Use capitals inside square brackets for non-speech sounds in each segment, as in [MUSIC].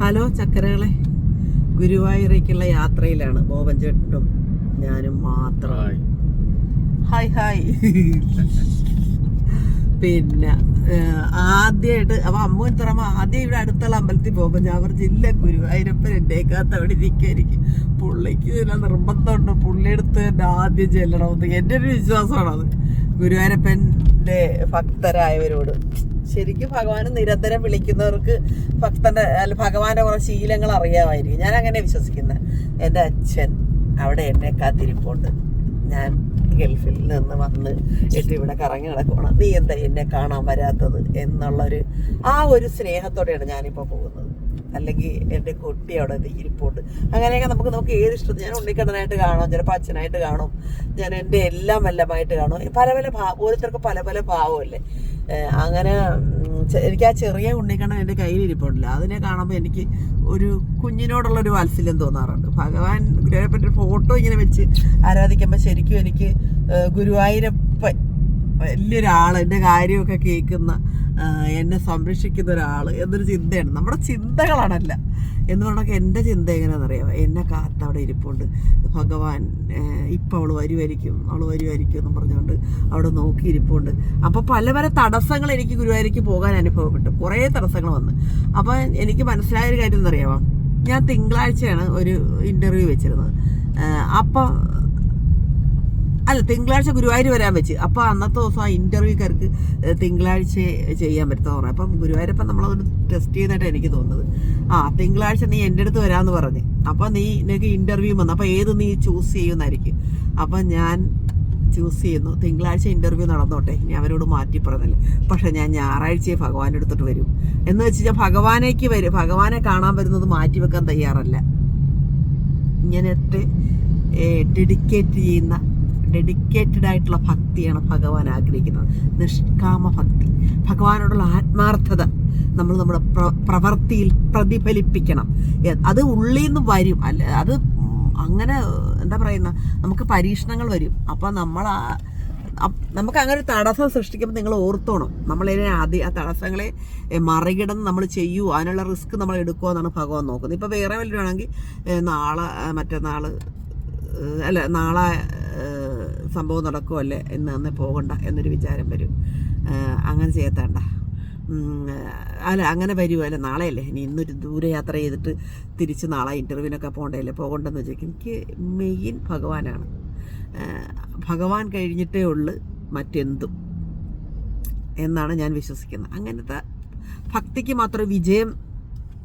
Hello ചക്കരകളെ. ഗുരുവായൂരേക്കുള്ള യാത്രയിലാണ്. ബോബൻ ചേട്ടനും ഞാനും മാത്രമായി ഹായ്. ഹായ് പിന്നെ ആദ്യമായിട്ട് അപ്പൊ അമ്മ എടുത്തറമ്മ ആദ്യം ഇവിടെ അടുത്തുള്ള അമ്പലത്തിൽ പോകുമ്പോൾ ഞാൻ പറഞ്ഞില്ല ഗുരുവായൂരപ്പൻ എന്റെക്കാത്ത അവിടെ ഇരിക്കുമായിരിക്കും പുള്ളിക്ക് ചില നിർബന്ധമുണ്ട്. പുള്ളിയെടുത്ത് എന്റെ ആദ്യം ചെല്ലണമെന്ന്. എന്റെ ഒരു വിശ്വാസമാണത്. ഗുരുവായൂരപ്പന്റെ ഭക്തരായവരോട്. ശരിക്കും ഭഗവാന് നിരന്തരം വിളിക്കുന്നവർക്ക് ഭക്തന്റെ അല്ല ഭഗവാന്റെ കുറെ ശീലങ്ങൾ അറിയാമായിരിക്കും. ഞാൻ അങ്ങനെ വിശ്വസിക്കുന്നത്. എന്റെ അച്ഛൻ അവിടെ എന്നെ കാത്തിരിപ്പുണ്ട്. ഞാൻ ഗൾഫിൽ നിന്ന് വന്ന് എട്ട് ഇവിടെ കറങ്ങി നടക്കണം നീ എന്താ എന്നെ കാണാൻ വരാത്തത്? എന്നുള്ളൊരു ആ ഒരു സ്നേഹത്തോടെയാണ് ഞാനിപ്പോൾ പോകുന്നത്. അല്ലെങ്കിൽ എന്റെ കുട്ടി അവിടെ ഇരിപ്പുണ്ട്. അങ്ങനെയൊക്കെ നമുക്ക് നമുക്ക് ഏത് ഇഷ്ടം ഞാൻ ഉണ്ണിക്കണ്ണനായിട്ട് കാണും ചിലപ്പോൾ അച്ഛനായിട്ട് കാണും ഞാൻ എന്റെ എല്ലാം എല്ലാമായിട്ട് കാണും. പല പല ഭാ ഓരോരുത്തർക്ക് പല പല ഭാവമല്ലേ. അങ്ങനെ എനിക്ക് ആ ചെറിയ ഉണ്ണിക്കണ്ണൻ എന്റെ കയ്യിൽ ഇരിപ്പുണ്ടല്ല. അതിനെ കാണുമ്പോൾ എനിക്ക് ഒരു കുഞ്ഞിനോടുള്ള ഒരു വാത്സല്യം തോന്നാറുണ്ട്. ഭഗവാൻ ഗുരുവായൂരപ്പന്റെ ഫോട്ടോ ഇങ്ങനെ വെച്ച് ആരാധിക്കുമ്പോൾ ശരിക്കും എനിക്ക് ഗുരുവായൂരപ്പൻ വലിയൊരാൾ എന്റെ കാര്യമൊക്കെ കേൾക്കുന്ന എന്നെ സംരക്ഷിക്കുന്ന ഒരാൾ എന്നൊരു ചിന്തയാണ്. നമ്മുടെ ചിന്തകളാണല്ല. എന്ന് പറഞ്ഞാൽ എന്റെ ചിന്ത എങ്ങനെയാണെന്നറിയാമോ? എന്നെ കാത്ത് അവിടെ ഇരിപ്പുണ്ട്. ഭഗവാൻ ഇപ്പം അവൾ വരുമായിരിക്കും അവൾ വരുമായിരിക്കും എന്ന് പറഞ്ഞുകൊണ്ട് അവിടെ നോക്കി ഇരിപ്പുണ്ട്. അപ്പോൾ പല പല തടസ്സങ്ങൾ എനിക്ക് ഗുരുവായൂരിക്ക് പോകാൻ അനുഭവപ്പെട്ടു. കുറേ തടസ്സങ്ങൾ വന്ന്. അപ്പോൾ എനിക്ക് മനസ്സിലായൊരു കാര്യം എന്നറിയാമോ ഞാൻ തിങ്കളാഴ്ചയാണ് ഒരു ഇന്റർവ്യൂ വെച്ചിരുന്നത്. അപ്പം അല്ല തിങ്കളാഴ്ച ഗുരുവായൂർ വരാൻ വെച്ച് അപ്പോൾ അന്നത്തെ ദിവസം ആ ഇന്റർവ്യൂക്കാർക്ക് തിങ്കളാഴ്ച ചെയ്യാൻ പറ്റുന്ന പറഞ്ഞു അപ്പം ഗുരുവായൂരപ്പം നമ്മളതൊന്ന് ടെസ്റ്റ് ചെയ്തിട്ട് എനിക്ക് തോന്നുന്നത്. ആ തിങ്കളാഴ്ച നീ എന്റെ അടുത്ത് വരാമെന്ന് പറഞ്ഞ്. അപ്പോൾ നീ നിനക്ക് ഇന്റർവ്യൂ വന്നു. അപ്പോൾ ഏത് നീ ചൂസ് ചെയ്യുമെന്നായിരിക്കും. അപ്പം ഞാൻ ചൂസ് ചെയ്യുന്നു. തിങ്കളാഴ്ച ഇന്റർവ്യൂ നടന്നോട്ടെ. ഇനി അവരോട് മാറ്റി പറഞ്ഞല്ലേ. പക്ഷേ ഞാൻ ഞായറാഴ്ചയെ ഭഗവാന്റെ അടുത്തോട്ട് വരും. എന്ന് വെച്ച് കഴിഞ്ഞാൽ ഭഗവാനേക്ക് വരും. ഭഗവാനെ കാണാൻ വരുന്നത് മാറ്റി വെക്കാൻ തയ്യാറല്ല. ഇങ്ങനത്തെ ഡെഡിക്കേറ്റ് ചെയ്യുന്ന ഡെഡിക്കേറ്റഡ് ആയിട്ടുള്ള ഭക്തിയാണ് ഭഗവാൻ ആഗ്രഹിക്കുന്നത്. നിഷ്കാമ ഭക്തി. ഭഗവാനോടുള്ള ആത്മാർത്ഥത നമ്മൾ നമ്മുടെ പ്ര- പ്രവൃത്തിയിൽ പ്രതിഫലിപ്പിക്കണം. അത് ഉള്ളിൽ നിന്ന് വരും. അല്ല അത് അങ്ങനെ എന്താ പറയുന്ന നമുക്ക് പരീക്ഷണങ്ങൾ വരും. അപ്പം നമ്മൾ നമുക്ക് അങ്ങനെ ഒരു തടസ്സം സൃഷ്ടിക്കുമ്പോൾ നിങ്ങൾ ഓർത്തോണം. നമ്മളതിനെ ആദ്യം ആ തടസ്സങ്ങളെ മറികടന്ന് നമ്മൾ ചെയ്യൂ അതിനുള്ള റിസ്ക് നമ്മൾ എടുക്കുമോ എന്നാണ് ഭഗവാൻ നോക്കുന്നത്. ഇപ്പോൾ വേറെ വല്ലതാണെങ്കിൽ നാളെ ആ, മറ്റന്നാൾ അല്ല നാളെ സംഭവം നടക്കുമല്ലേ എന്ന് അന്ന് പോകണ്ട എന്നൊരു വിചാരം വരും. അങ്ങനെ ചെയ്യത്തേണ്ട. അല്ല അങ്ങനെ വരുമോ അല്ലേ നാളെയല്ലേ? ഇനി ഇന്നൊരു ദൂരയാത്ര ചെയ്തിട്ട് തിരിച്ച് നാളെ ഇന്റർവ്യൂവിനൊക്കെ പോകണ്ടല്ലേ? പോകണ്ടെന്ന് വെച്ചാൽ എനിക്ക് മെയിൻ ഭഗവാനാണ്. ഭഗവാൻ കഴിഞ്ഞിട്ടേ ഉള്ളു മറ്റെന്തും എന്നാണ് ഞാൻ വിശ്വസിക്കുന്നത്. അങ്ങനത്തെ ഭക്തിക്ക് മാത്രമേ വിജയം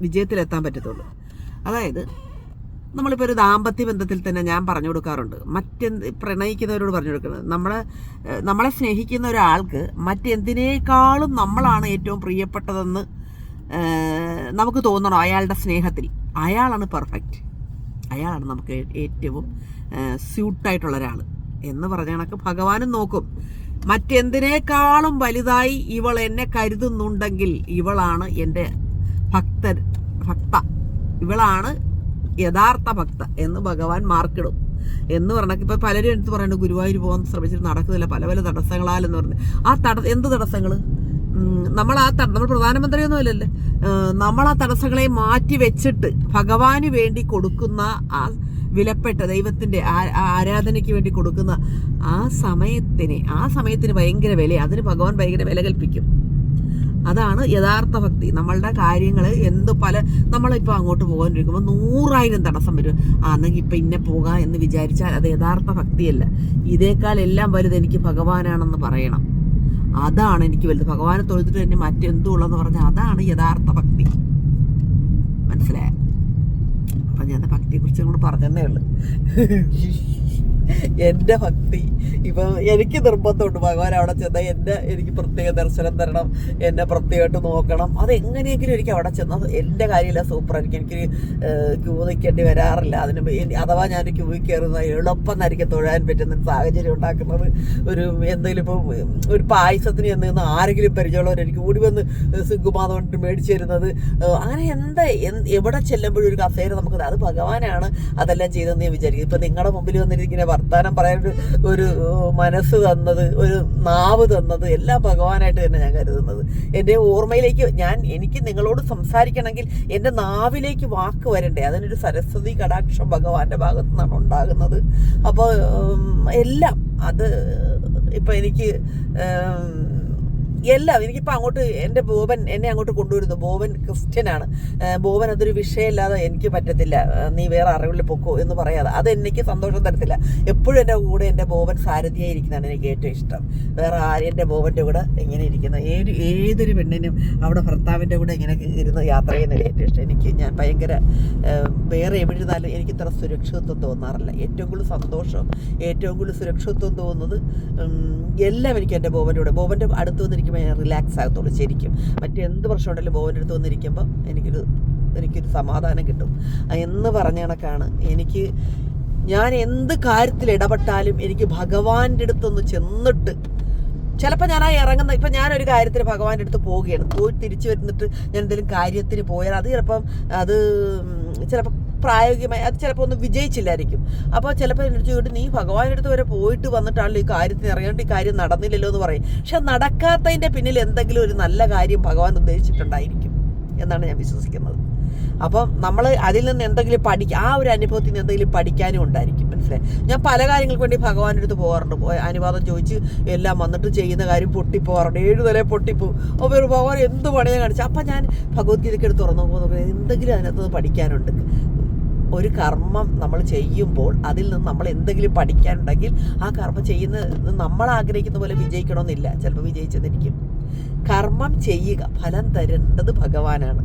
വിജയത്തിലെത്താൻ പറ്റത്തുള്ളൂ. അതായത് നമ്മളിപ്പോൾ ഒരു ദാമ്പത്യ ബന്ധത്തിൽ തന്നെ ഞാൻ പറഞ്ഞു കൊടുക്കാറുണ്ട്. മറ്റെന്ത് പ്രണയിക്കുന്നവരോട് പറഞ്ഞു കൊടുക്കുന്നത്. നമ്മളെ നമ്മളെ സ്നേഹിക്കുന്ന ഒരാൾക്ക് മറ്റെന്തിനേക്കാളും നമ്മളാണ് ഏറ്റവും പ്രിയപ്പെട്ടതെന്ന് നമുക്ക് തോന്നണം അയാളുടെ സ്നേഹത്തിൽ. അയാളാണ് പെർഫെക്റ്റ്. അയാളാണ് നമുക്ക് ഏറ്റവും സ്യൂട്ടായിട്ടുള്ള ഒരാൾ. എന്ന് പറഞ്ഞ കണക്ക് ഭഗവാനും നോക്കും. മറ്റെന്തിനേക്കാളും വലുതായി ഇവൾ എന്നെ കരുതുന്നുണ്ടെങ്കിൽ ഇവളാണ് എന്റെ ഭക്തൻ ഭക്ത. ഇവളാണ് യഥാർത്ഥ ഭക്ത എന്ന് ഭഗവാൻ മാർക്കിടും എന്ന് പറഞ്ഞാൽ ഇപ്പം പലരും എടുത്ത് പറയുന്നുണ്ട് ഗുരുവായൂർ പോകാൻ ശ്രമിച്ചിട്ട് നടക്കുന്നില്ല പല പല തടസ്സങ്ങളാൽ എന്ന് പറഞ്ഞ്. ആ തട എന്ത് തടസ്സങ്ങൾ നമ്മൾ ആ തട നമ്മൾ പ്രധാനമന്ത്രിയൊന്നും അല്ലല്ലേ? നമ്മൾ ആ തടസ്സങ്ങളെ മാറ്റി വെച്ചിട്ട് ഭഗവാന് വേണ്ടി കൊടുക്കുന്ന ആ വിലപ്പെട്ട ദൈവത്തിന്റെ ആരാധനയ്ക്ക് വേണ്ടി കൊടുക്കുന്ന ആ സമയത്തിന് ആ സമയത്തിന് ഭയങ്കര വില അതിന് ഭഗവാൻ ഭയങ്കര വില കൽപ്പിക്കും. അതാണ് യഥാർത്ഥ ഭക്തി. നമ്മളുടെ കാര്യങ്ങൾ എന്ത് പല നമ്മളിപ്പോൾ അങ്ങോട്ട് പോകാനിരിക്കുമ്പോൾ നൂറായിരം തടസ്സം വരും. ആ എന്നെങ്കിൽ ഇപ്പം ഇന്നെ പോകാം എന്ന് വിചാരിച്ചാൽ അത് യഥാർത്ഥ ഭക്തിയല്ല. ഇതേക്കാൾ എല്ലാം വലുത് എനിക്ക് ഭഗവാനാണെന്ന് പറയണം. അതാണ് എനിക്ക് വലുത്. ഭഗവാനെ തൊഴുതിട്ട് തന്നെ മറ്റെന്തുള്ളതെന്ന് പറഞ്ഞാൽ അതാണ് യഥാർത്ഥ ഭക്തി. മനസ്സിലായ? അപ്പം ഞാൻ ഭക്തിയെക്കുറിച്ച് കൂടെ പറഞ്ഞതേ ഉള്ളൂ. എന്റെ ഭക്തി. ഇപ്പം എനിക്ക് നിർബന്ധമുണ്ട് ഭഗവാൻ അവിടെ ചെന്നാൽ എന്നെ എനിക്ക് പ്രത്യേക ദർശനം തരണം എന്നെ പ്രത്യേകമായിട്ട് നോക്കണം. അത് എങ്ങനെയെങ്കിലും എനിക്ക് അവിടെ ചെന്നാൽ എന്റെ കാര്യമില്ല സൂപ്പർ എനിക്ക് ക്യൂ നിൽക്കേണ്ടി വരാറില്ല. അതിന് അഥവാ ഞാൻ ക്യൂ കയറുന്ന എളുപ്പം നരിക്ക് തൊഴാൻ പറ്റുന്ന സാഹചര്യം ഉണ്ടാക്കുന്നത് ഒരു എന്തെങ്കിലും ഇപ്പോൾ ഒരു പായസത്തിന് ചെന്ന് ആരെങ്കിലും പരിചയമുള്ളവർ എനിക്ക് കൂടി വന്ന് സിംഗുമാധവൻ മേടിച്ചു തരുന്നത് അങ്ങനെ എന്താ എവിടെ ചെല്ലുമ്പോഴും ഒരു കസേര നമുക്ക് അത് ഭഗവാനാണ് അതെല്ലാം ചെയ്തതെന്ന് ഞാൻ വിചാരിക്കും ഇപ്പം നിങ്ങളുടെ മുമ്പിൽ വന്നിരിക്കുന്ന വർത്താനം പറയാൻ ഒരു മനസ്സ് തന്നത് ഒരു നാവ് തന്നത് എല്ലാം ഭഗവാനായിട്ട് തന്നെ ഞാൻ കരുതുന്നത്. എന്റെ ഓർമ്മയിലേക്ക് ഞാൻ എനിക്ക് നിങ്ങളോട് സംസാരിക്കണമെങ്കിൽ എന്റെ നാവിലേക്ക് വാക്ക് വരണ്ടേ? അതിനൊരു സരസ്വതി കടാക്ഷം ഭഗവാന്റെ ഭാഗത്തു നിന്നാണ് ഉണ്ടാകുന്നത്. അപ്പോൾ എല്ലാം അത് ഇപ്പം എനിക്ക് എല്ലാം എനിക്കിപ്പോൾ അങ്ങോട്ട് എന്റെ ബോബൻ എന്നെ അങ്ങോട്ട് കൊണ്ടുവരുന്നു. ബോബൻ ക്രിസ്ത്യനാണ് ബോബൻ അതൊരു വിഷയമില്ലാതെ എനിക്ക് പറ്റത്തില്ല. നീ വേറെ അറിവിൽ പൊക്കോ എന്ന് പറയാതെ. അത് എനിക്ക് സന്തോഷം തരത്തില്ല. എപ്പോഴും എന്റെ കൂടെ എന്റെ ബോബൻ സാരഥിയായി ഇരിക്കുന്നതാണ് എനിക്ക് ഏറ്റവും ഇഷ്ടം. വേറെ ആരും എന്റെ ബോബന്റെ കൂടെ ഇങ്ങനെ ഇരിക്കുന്നത് ഏത് ഏതൊരു പെണ്ണിനും അവിടെ ഭർത്താവിന്റെ കൂടെ ഇങ്ങനെ ഇരുന്ന് യാത്ര ചെയ്യുന്നത് ഏറ്റവും ഇഷ്ടം. എനിക്ക് ഞാൻ ഭയങ്കര വേറെ എവിടുന്നാലും എനിക്ക് ഇത്ര സുരക്ഷിതത്വം തോന്നാറില്ല. ഏറ്റവും കൂടുതൽ സന്തോഷം ഏറ്റവും കൂടുതൽ സുരക്ഷിതത്വം തോന്നുന്നത് എല്ലാം എനിക്ക് എന്റെ ബോബന്റെ കൂടെ. ബോബന്റെ അടുത്ത് വന്നിരിക്കുമ്പോൾ ഭയങ്കര റിലാക്സ് ആകത്തുള്ളൂ ശരിക്കും. മറ്റെന്ത് പ്രശ്നം ഉണ്ടെങ്കിലും ബോബന്റെ അടുത്ത് വന്നിരിക്കുമ്പോൾ എനിക്കൊരു എനിക്കൊരു സമാധാനം കിട്ടും. എന്ന് പറഞ്ഞ കണക്കാണ്. എനിക്ക് ഞാൻ എന്ത് കാര്യത്തിൽ ഇടപെട്ടാലും എനിക്ക് ഭഗവാന്റെ അടുത്തൊന്ന് ചെന്നിട്ട് ചിലപ്പോൾ ഞാൻ ആ ഇറങ്ങുന്ന ഇപ്പം ഞാനൊരു കാര്യത്തിൽ ഭഗവാന്റെ അടുത്ത് പോവുകയാണ്. പോയി തിരിച്ചു വരുന്നിട്ട് ഞാൻ എന്തെങ്കിലും കാര്യത്തിന് പോയാൽ അത് ചിലപ്പം അത് ചിലപ്പോൾ പ്രായോഗികമായി അത് ചിലപ്പോൾ ഒന്ന് വിജയിച്ചില്ലായിരിക്കും. അപ്പോൾ ചിലപ്പോൾ എന്നോട് ചോദിച്ചു നീ ഭഗവാന്റെ അടുത്ത് വരെ പോയിട്ട് വന്നിട്ടാണല്ലോ ഈ കാര്യത്തിന് ഇറങ്ങിയിട്ട് ഈ കാര്യം നടന്നില്ലല്ലോ എന്ന് പറയും. പക്ഷെ നടക്കാത്തതിന്റെ പിന്നിൽ എന്തെങ്കിലും ഒരു നല്ല കാര്യം ഭഗവാൻ ഉദ്ദേശിച്ചിട്ടുണ്ടായിരിക്കും എന്നാണ് ഞാൻ വിശ്വസിക്കുന്നത്. അപ്പം നമ്മൾ അതിൽ നിന്ന് എന്തെങ്കിലും പഠിക്കുക ആ ഒരു അനുഭവത്തിൽ നിന്ന് എന്തെങ്കിലും പഠിക്കാനും ഉണ്ടായിരിക്കും. മനസ്സിലായി? ഞാൻ പല കാര്യങ്ങൾക്ക് വേണ്ടി ഭഗവാന്റെ അടുത്ത് പോകാറുണ്ട് അനുവാദം ചോദിച്ച് എല്ലാം വന്നിട്ട് ചെയ്യുന്ന കാര്യം പൊട്ടിപ്പോകാറുണ്ട്. ഏഴ് തലേ പൊട്ടിപ്പോവും അപ്പോൾ ഒരു ഭഗവാൻ എന്ത് പണിയാൻ കാണിച്ചു? അപ്പം ഞാൻ ഭഗവത്ഗീതയ്ക്ക് എടുത്ത് തുറന്നു പോകുമ്പോൾ എന്തെങ്കിലും അതിനകത്ത് പഠിക്കാനുണ്ട്. ഒരു കർമ്മം നമ്മൾ ചെയ്യുമ്പോൾ അതിൽ നിന്ന് നമ്മൾ എന്തെങ്കിലും പഠിക്കാനുണ്ടെങ്കിൽ ആ കർമ്മം ചെയ്യുന്നത് നമ്മൾ ആഗ്രഹിക്കുന്ന പോലെ വിജയിക്കണമെന്നില്ല. ചിലപ്പോൾ വിജയിച്ചെന്നിരിക്കും. കർമ്മം ചെയ്യുക ഫലം തരേണ്ടത് ഭഗവാനാണ്.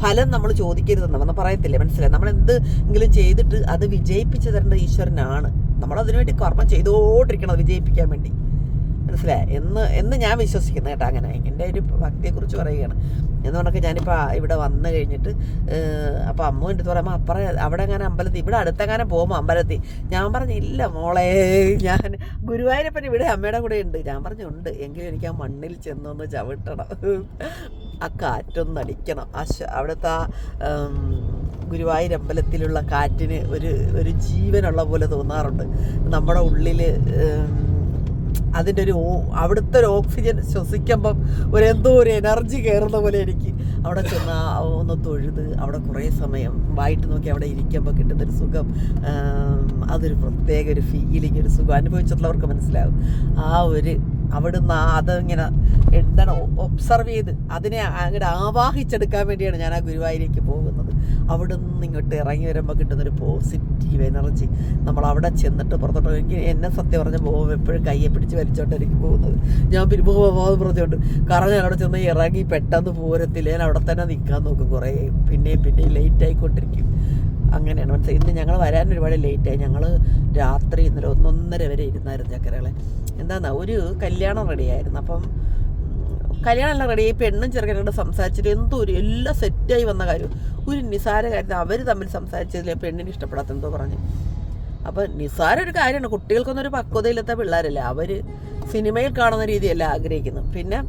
ഫലം നമ്മൾ ചോദിക്കരുതെന്ന് നമ്മൾ പറയത്തില്ലേ? മനസ്സിലായി? നമ്മൾ എന്തെങ്കിലും ചെയ്തിട്ട് അത് വിജയിപ്പിച്ചു തരേണ്ടത് ഈശ്വരനാണ്. നമ്മൾ അതിനുവേണ്ടി കർമ്മം ചെയ്തുകൊണ്ടിരിക്കണം വിജയിപ്പിക്കാൻ വേണ്ടി. മനസ്സിലായി? എന്ന് എന്ന് ഞാൻ വിശ്വസിക്കുന്നു കേട്ടോ അങ്ങനെ. എന്റെ ഒരു ഭക്തിയെക്കുറിച്ച് പറയുകയാണ്. എന്ന് പറഞ്ഞാൽ ഞാനിപ്പോൾ ഇവിടെ വന്നു കഴിഞ്ഞിട്ട് അപ്പോൾ അമ്മ അടുത്ത് പറയുമ്പോൾ അപ്പുറം അവിടെ അങ്ങനെ അമ്പലത്തിൽ ഇവിടെ അടുത്തങ്ങനെ പോകുമ്പോൾ അമ്പലത്തിൽ. ഞാൻ പറഞ്ഞില്ല മോളെ ഞാൻ ഗുരുവായൂരപ്പൻ ഇവിടെ അമ്മയുടെ കൂടെ ഉണ്ട്. ഞാൻ പറഞ്ഞുണ്ട് എങ്കിലും എനിക്ക് ആ മണ്ണിൽ ചെന്നൊന്ന് ചവിട്ടണം. ആ കാറ്റൊന്ന് അടിക്കണം. ആ അവിടുത്തെ ആ ഗുരുവായൂർ അമ്പലത്തിലുള്ള കാറ്റിന് ഒരു ഒരു ജീവനുള്ള പോലെ തോന്നാറുണ്ട്. നമ്മുടെ ഉള്ളിൽ അതിന്റെ ഒരു അവിടുത്തെ ഒരു ഓക്സിജൻ ശ്വസിക്കുമ്പം ഒരു എന്തോ ഒരു എനർജി കയറുന്ന പോലെ എനിക്ക്. അവിടെ ചെന്ന് ഒന്ന് തൊഴുത് അവിടെ കുറേ സമയം വായിട്ട് നോക്കി അവിടെ ഇരിക്കുമ്പോൾ കിട്ടുന്നൊരു സുഖം. അതൊരു പ്രത്യേക ഒരു ഫീലിംഗ് ഒരു സുഖം അനുഭവിച്ചിട്ടുള്ളവർക്ക് മനസ്സിലാവും. ആ ഒരു അവിടുന്ന് അതിങ്ങനെ എന്താണ് ഒബ്സർവ് ചെയ്ത് അതിനെ അങ്ങോട്ട് ആവാഹിച്ചെടുക്കാൻ വേണ്ടിയാണ് ഞാൻ ആ ഗുരുവായൂരേക്ക് പോകുന്നത്. അവിടുന്ന് ഇങ്ങോട്ട് ഇറങ്ങി വരുമ്പോൾ കിട്ടുന്നൊരു പോസിറ്റീവ് എനർജി നമ്മൾ അവിടെ ചെന്നിട്ട് പുറത്തോട്ട് എനിക്ക് എന്നെ സത്യം പറഞ്ഞ് പോകുമ്പോൾ എപ്പോഴും കയ്യെ പിടിച്ച് വലിച്ചോണ്ടായിരിക്കും പോകുന്നത്. ഞാൻ പിന്നെ പോകുമ്പോൾ പറഞ്ഞുകൊണ്ട് കാരണം ഞാൻ അവിടെ ചെന്ന് ഇറങ്ങി പെട്ടെന്ന് പോരത്തില്ല? ഞാൻ അവിടെ തന്നെ നിൽക്കാൻ നോക്കും കുറേ. പിന്നെയും പിന്നെയും ലേറ്റ് ആയിക്കൊണ്ടിരിക്കും. അങ്ങനെയാണ്. മനസ്സിലായി ഇന്ന് ഞങ്ങൾ വരാൻ ഒരുപാട് ലേറ്റായി ഞങ്ങൾ രാത്രി ഇന്നലെ ഒന്നൊന്നര വരെ ഇരുന്നായിരുന്നു ചക്കരകളെ. എന്താന്ന ഒരു കല്യാണം റെഡിയായിരുന്നു അപ്പം കല്യാണം എല്ലാം റെഡിയായി പെണ്ണും ചെറുക്കനോട് സംസാരിച്ചിട്ട് എന്തോ ഒരു എല്ലാം സെറ്റായി വന്ന കാര്യം. ഒരു നിസാര കാര്യത്തിൽ അവർ തമ്മിൽ സംസാരിച്ചതിൽ പെണ്ണിന് ഇഷ്ടപ്പെടാത്ത എന്തോ പറഞ്ഞു. അപ്പം നിസാര ഒരു കാര്യമാണ്. കുട്ടികൾക്കൊന്നും ഒരു പക്വതയില്ലാത്ത പിള്ളേരല്ലേ. അവർ സിനിമയിൽ കാണുന്ന രീതിയല്ല ആഗ്രഹിക്കുന്നു പിന്നെ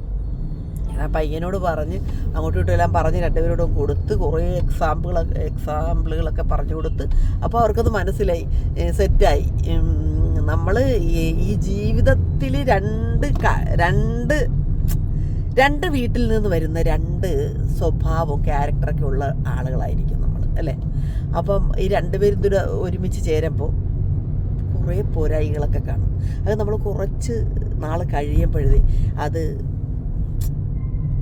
ഞാൻ പയ്യനോട് പറഞ്ഞ് അങ്ങോട്ടും ഇങ്ങോട്ടും എല്ലാം പറഞ്ഞ് രണ്ടുപേരോടും കൊടുത്ത് കുറേ എക്സാമ്പിളൊക്കെ എക്സാമ്പിളുകളൊക്കെ പറഞ്ഞു കൊടുത്ത് അപ്പോൾ അവർക്കത് മനസ്സിലായി സെറ്റായി. നമ്മൾ ഈ ജീവിതത്തിൽ രണ്ട് രണ്ട് രണ്ട് വീട്ടിൽ നിന്ന് വരുന്ന രണ്ട് സ്വഭാവവും ക്യാരക്ടറൊക്കെ ഉള്ള ആളുകളായിരിക്കും നമ്മൾ അല്ലേ? അപ്പം ഈ രണ്ടുപേരും ഇതിൽ ഒരുമിച്ച് ചേരുമ്പോൾ കുറേ പോരായികളൊക്കെ കാണും. അത് നമ്മൾ കുറച്ച് നാൾ കഴിയുമ്പോഴേ അത്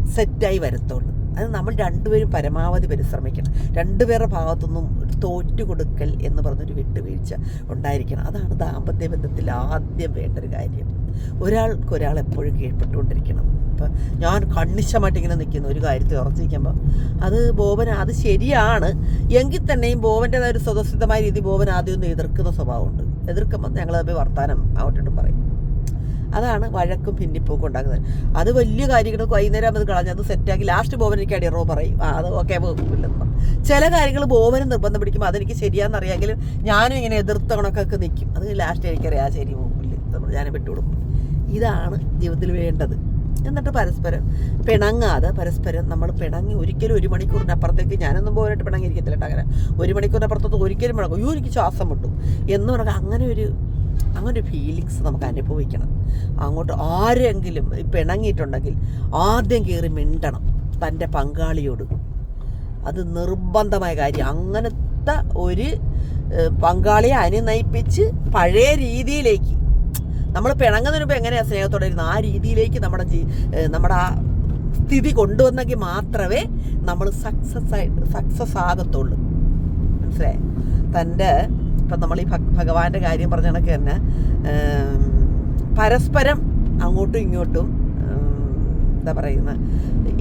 സെറ്റായി വരത്തുള്ളൂ. അത് നമ്മൾ രണ്ടുപേരും പരമാവധി പരിശ്രമിക്കണം. രണ്ടുപേരുടെ ഭാഗത്തുനിന്നും ഒരു തോറ്റു കൊടുക്കൽ എന്ന് പറഞ്ഞൊരു വിട്ടുവീഴ്ച ഉണ്ടായിരിക്കണം. അതാണ് ദാമ്പത്യ ബന്ധത്തിൽ ആദ്യം വേണ്ട ഒരു കാര്യം. ഒരാൾക്ക് ഒരാൾ എപ്പോഴും കീഴ്പ്പെട്ടുകൊണ്ടിരിക്കണം. ഇപ്പം ഞാൻ കണ്ണിശമായിട്ട് ഇങ്ങനെ നിൽക്കുന്നു. ഒരു കാര്യത്തിൽ ഉറച്ചിരിക്കുമ്പോൾ അത് ബോബൻ അത് ശരിയാണ്. എങ്കിൽ തന്നെയും ബോബന്റെതായ ഒരു സ്വതസിദ്ധമായ രീതി ബോബൻ ആദ്യം ഒന്ന് എതിർക്കുന്ന സ്വഭാവമുണ്ട്. എതിർക്കുമ്പോൾ ഞങ്ങൾ തമ്മിൽ വർത്താനം അങ്ങോട്ടും പറയും. അതാണ് വഴക്കും ഭിന്നിപ്പൊക്കെ ഉണ്ടാക്കുന്നത്. അത് വലിയ കാര്യങ്ങൾ വൈകുന്നേരം അത് കളഞ്ഞ് അത് സെറ്റാക്കി ലാസ്റ്റ് ബോബൻ എനിക്ക് അടിയറോ പറയും. അത് ഓക്കെ പറയും ചില കാര്യങ്ങൾ ബോബന് നിർബന്ധം പിടിക്കുമ്പോൾ അതെനിക്ക് ശരിയാണെന്നറിയാമെങ്കിലും ഞാനും ഇങ്ങനെ എതിർത്ത കണക്കൊക്കെ നിൽക്കും അത് ലാസ്റ്റ് എനിക്കറിയാം ശരി പോകില്ല ഞാൻ വിട്ടുകൊടുക്കും ഇതാണ് ജീവിതത്തിൽ വേണ്ടത്. എന്നിട്ട് പരസ്പരം പിണങ്ങാതെ പരസ്പരം നമ്മൾ പിണങ്ങി ഒരിക്കലും ഒരു മണിക്കൂറിന്റെ അപ്പുറത്തേക്ക് ഞാനൊന്നും പോകാനായിട്ട് പിണങ്ങിയിരിക്കത്തില്ല അങ്ങനെ. ഒരു മണിക്കൂറിന്റെ അപ്പുറത്തോട്ട് ഒരിക്കലും പിണങ്ങും. അയ്യോ എനിക്ക് ശ്വാസം മുട്ടും എന്ന് പറഞ്ഞാൽ അങ്ങനെ ഒരു അങ്ങനെ ഫീലിങ്സ് നമുക്ക് അനുഭവിക്കണം. അങ്ങോട്ട് ആരെങ്കിലും പിണങ്ങിയിട്ടുണ്ടെങ്കിൽ ആദ്യം കയറി മിണ്ടണം തന്റെ പങ്കാളിയോട്. അത് നിർബന്ധമായ കാര്യം. അങ്ങനത്തെ ഒരു പങ്കാളിയെ അനുനയിപ്പിച്ച് പഴയ രീതിയിലേക്ക്. നമ്മൾ പിണങ്ങുന്നതിന് മുമ്പ് എങ്ങനെയാണ് സ്നേഹത്തോടെ ഇരുന്നത് ആ രീതിയിലേക്ക് നമ്മുടെ ജീ നമ്മുടെ ആ സ്ഥിതി കൊണ്ടുവന്നെങ്കിൽ മാത്രമേ നമ്മൾ സക്സസ് ആയിട്ട് സക്സസ് ആകത്തുള്ളൂ. മനസ്സിലായി? തന്റെ ഇപ്പം നമ്മൾ ഈ ഭഗവാന്റെ കാര്യം പറഞ്ഞ കണക്ക് തന്നെ പരസ്പരം അങ്ങോട്ടും ഇങ്ങോട്ടും എന്താ പറയുന്നത്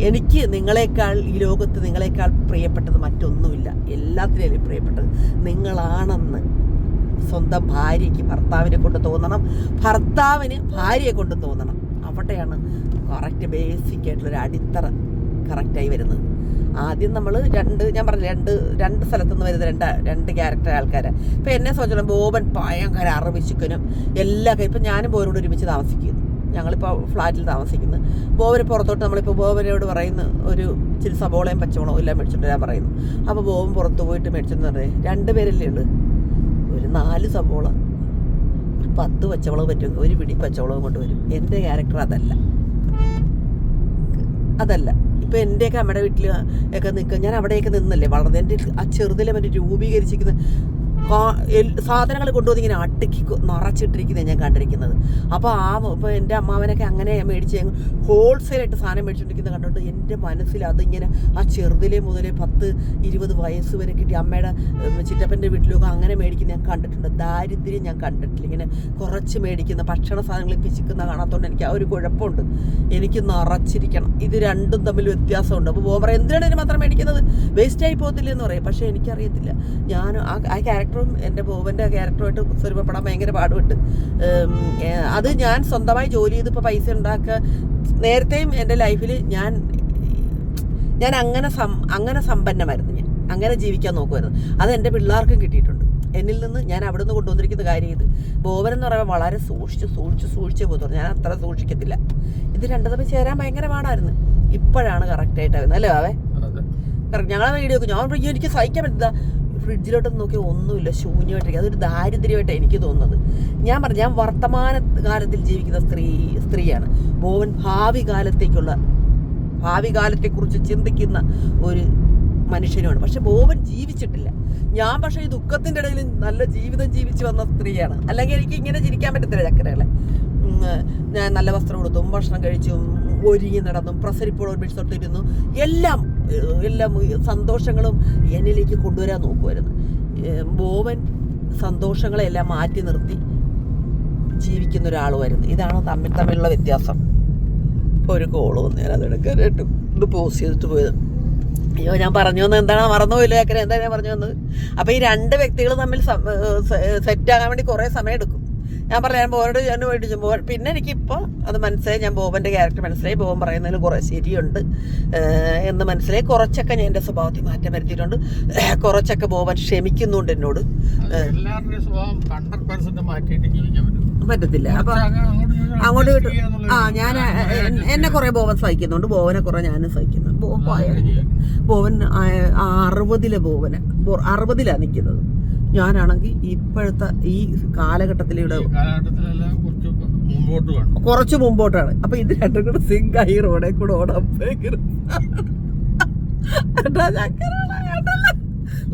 എനിക്ക് നിങ്ങളെക്കാൾ ഈ ലോകത്ത് നിങ്ങളെക്കാൾ പ്രിയപ്പെട്ടത് മറ്റൊന്നുമില്ല. എല്ലാത്തിലും പ്രിയപ്പെട്ടത് നിങ്ങളാണെന്ന് സ്വന്തം ഭാര്യയ്ക്ക് ഭർത്താവിനെ കൊണ്ട് തോന്നണം. ഭർത്താവിന് ഭാര്യയെ കൊണ്ട് തോന്നണം. അവിടെയാണ് കറക്റ്റ് ബേസിക് ആയിട്ടുള്ളൊരു അടിത്തറ കറക്റ്റായി വരുന്നത്. ആദ്യം നമ്മൾ രണ്ട് ഞാൻ പറഞ്ഞു രണ്ട് രണ്ട് സ്ഥലത്തുനിന്ന് വരുന്ന രണ്ട് രണ്ട് ക്യാരക്ടർ ആൾക്കാരെ. ഇപ്പം എന്നെ സംബന്ധിച്ചോളം ബോബൻ ഭയങ്കര അറിവിശുക്കനും എല്ലാ ഇപ്പം ഞാനും ബോബനോട് ഒരുമിച്ച് താമസിക്കുന്നു. ഞങ്ങളിപ്പോൾ ഫ്ലാറ്റിൽ താമസിക്കുന്നു. ബോബന് പുറത്തോട്ട് നമ്മളിപ്പോൾ ബോബനോട് പറയുന്ന ഒരു ഇച്ചിരി സബോളയും പച്ചമുളകും എല്ലാം മേടിച്ചിട്ട് ഞാൻ പറയുന്നു. അപ്പോൾ ബോബൻ പുറത്ത് പോയിട്ട് മേടിച്ചെന്ന് പറഞ്ഞേ രണ്ട് പേരല്ലേ ഉള്ളൂ. ഒരു നാല് സബോള ഒരു പത്ത് പച്ചമുളക് പറ്റും ഒരു പിടി പച്ചമുളകും കൊണ്ടുവരും എന്റെ ക്യാരക്ടർ അതല്ല. അതല്ല. ഇപ്പം എന്റെയൊക്കെ അമ്മയുടെ വീട്ടിൽ ഒക്കെ നിൽക്കുക ഞാൻ അവിടെയൊക്കെ നിന്നല്ലേ വളർന്നത് എന്റെ ആ ചെറുതിലെ മറ്റേ രൂപീകരിച്ചിരിക്കുന്ന സാധനങ്ങൾ കൊണ്ടുവന്ന് ഇങ്ങനെ അടുക്കി നിറച്ചിട്ടിരിക്കുന്നത് ഞാൻ കണ്ടിരിക്കുന്നത്. അപ്പോൾ ആ ഇപ്പോൾ എന്റെ അമ്മാവനൊക്കെ അങ്ങനെ മേടിച്ച് ഹോൾസെയിലായിട്ട് സാധനം മേടിച്ചുകൊണ്ടിരിക്കുന്നത് കണ്ടുകൊണ്ട് എന്റെ മനസ്സിൽ അതിങ്ങനെ ആ ചെറുതിലെ മുതലേ പത്ത് ഇരുപത് വയസ്സ് വരെ കിട്ടി അമ്മയുടെ ചിറ്റപ്പന്റെ വീട്ടിലൊക്കെ അങ്ങനെ മേടിക്കുന്ന ഞാൻ കണ്ടിട്ടുണ്ട്. ദാരിദ്ര്യം ഞാൻ കണ്ടിട്ടില്ല. ഇങ്ങനെ കുറച്ച് മേടിക്കുന്ന ഭക്ഷണ സാധനങ്ങൾ പിശിക്കുന്ന കാണാത്തതുകൊണ്ട് എനിക്ക് ആ ഒരു കുഴപ്പമുണ്ട്. എനിക്ക് നിറച്ചിരിക്കണം. ഇത് രണ്ടും തമ്മിൽ വ്യത്യാസമുണ്ട്. അപ്പോൾ ബോമറ എന്തിനാണ് ഇതിന് മാത്രം മേടിക്കുന്നത്? വേസ്റ്റ് ആയി പോകത്തില്ല എന്ന് പറയും. പക്ഷേ എനിക്കറിയത്തില്ല. ഞാൻ ആ ആ ക്യാരക്ടറും എന്റെ ബോബന്റെ ക്യാരക്ടറുമായിട്ട് സ്വരൂപപ്പെടാൻ ഭയങ്കര പാടുമുണ്ട്. അത് ഞാൻ സ്വന്തമായി ജോലി ചെയ്ത് ഇപ്പോൾ പൈസ ഉണ്ടാക്കുക. നേരത്തെയും എന്റെ ലൈഫിൽ ഞാൻ ഞാൻ അങ്ങനെ സം അങ്ങനെ സമ്പന്നമായിരുന്നു ഞാൻ. അങ്ങനെ ജീവിക്കാൻ നോക്കുമായിരുന്നു. അത് എന്റെ പിള്ളേർക്കും കിട്ടിയിട്ടുണ്ട്. എന്നിൽ നിന്ന് ഞാൻ അവിടെ നിന്ന് കൊണ്ടുവന്നിരിക്കുന്ന കാര്യം ഇത്. ബോബൻ എന്ന് പറയുമ്പോൾ വളരെ സൂക്ഷിച്ച് സൂക്ഷിച്ച് സൂക്ഷിച്ച് പോകുന്നു ഞാൻ അത്ര സൂക്ഷിക്കത്തില്ല. ഇത് രണ്ടു തമ്മിൽ ചേരാൻ ഭയങ്കര പാടായിരുന്നു. ഇപ്പോഴാണ് കറക്റ്റായിട്ട് വരുന്നത് അല്ലേ അവേ കറക്റ്റ് ഞങ്ങളെ വീഡിയോ ഞാൻ എനിക്ക് സഹിക്കാൻ പറ്റില്ല. ഫ്രിഡ്ജിലോട്ടൊന്ന് നോക്കി ഒന്നുമില്ല ശൂന്യമായിട്ടിരിക്കുക അതൊരു ദാരിദ്ര്യമായിട്ടാണ് എനിക്ക് തോന്നുന്നത്. ഞാൻ പറഞ്ഞു ഞാൻ വർത്തമാന കാലത്തിൽ ജീവിക്കുന്ന സ്ത്രീ സ്ത്രീയാണ്. ബോവൻ ഭാവി കാലത്തേക്കുള്ള ഭാവി കാലത്തെക്കുറിച്ച് ചിന്തിക്കുന്ന ഒരു മനുഷ്യനുമാണ്. പക്ഷെ ബോബൻ ജീവിച്ചിട്ടില്ല. ഞാൻ പക്ഷെ ഈ ദുഃഖത്തിന്റെ ഇടയിൽ നല്ല ജീവിതം ജീവിച്ച് വന്ന സ്ത്രീയാണ്. അല്ലെങ്കിൽ എനിക്ക് ഇങ്ങനെ ചിരിക്കാൻ പറ്റത്തില്ല ചക്കരകളെ. ഞാൻ നല്ല വസ്ത്രം കൊടുത്തും ഭക്ഷണം കഴിച്ചും ഒരുങ്ങി നടന്നും പ്രസരിപ്പോൾ ഒരുമിച്ച് തൊട്ടിരുന്നു. എല്ലാം എല്ലാം സന്തോഷങ്ങളും എന്നിലേക്ക് കൊണ്ടുവരാൻ നോക്കുമായിരുന്നു ബോവൻ സന്തോഷങ്ങളെല്ലാം മാറ്റി നിർത്തി ജീവിക്കുന്ന ഒരാളുമായിരുന്നു ഇതാണ് തമ്മിൽ തമ്മിലുള്ള വ്യത്യാസം. ഇപ്പോൾ ഒരു കോൾ വന്ന്. ഞാൻ അതെടുക്കാനായിട്ട് ഇത് പോസ് ചെയ്തിട്ട് പോയത്. അയ്യോ ഞാൻ പറഞ്ഞു വന്നത് എന്താണ്? മറന്നുപോയില്ല ചക്കര എന്താ ഞാൻ പറഞ്ഞു വന്നത്? അപ്പോൾ ഈ രണ്ട് വ്യക്തികൾ തമ്മിൽ സെറ്റ് ആകാൻ വേണ്ടി കുറേ സമയം എടുക്കും. ഞാൻ പറഞ്ഞു ഞാൻ ബോബനോട് ഞാൻ വേണ്ടി ബോബൻ പിന്നെ എനിക്കിപ്പോൾ അത് മനസ്സിലായി. ഞാൻ ബോബന്റെ ക്യാരക്ടർ മനസ്സിലായി. ബോബൻ പറയുന്നതിൽ കുറേ ശരിയുണ്ട്. എന്ന് മനസ്സിലായി. കുറച്ചൊക്കെ ഞാൻ എന്റെ സ്വഭാവത്തിൽ മാറ്റം വരുത്തിയിട്ടുണ്ട്. കുറച്ചൊക്കെ ബോബൻ ക്ഷമിക്കുന്നുണ്ട് എന്നോട്. പറ്റത്തില്ല. അപ്പം അങ്ങോട്ടും കിട്ടും ആ ഞാൻ എന്നെ കുറെ ബോവൻ സഹിക്കുന്നുണ്ട്. ബോവനെ കുറെ ഞാനും സഹിക്കുന്നു ബോവൻ അറുപതിലെ ബോവന് അറുപതിലാണ് അറുപതിലാ നിൽക്കുന്നത് ഞാനാണെങ്കിൽ ഇപ്പോഴത്തെ ഈ കാലഘട്ടത്തിലൂടെ കുറച്ച് മുമ്പോട്ടാണ്. അപ്പൊ ഇത് രണ്ടും കൂടെ സിങ്ക് ആയി റോഡേ കൂടെ ഓടാൻ ഭയങ്കര കേട്ടാ?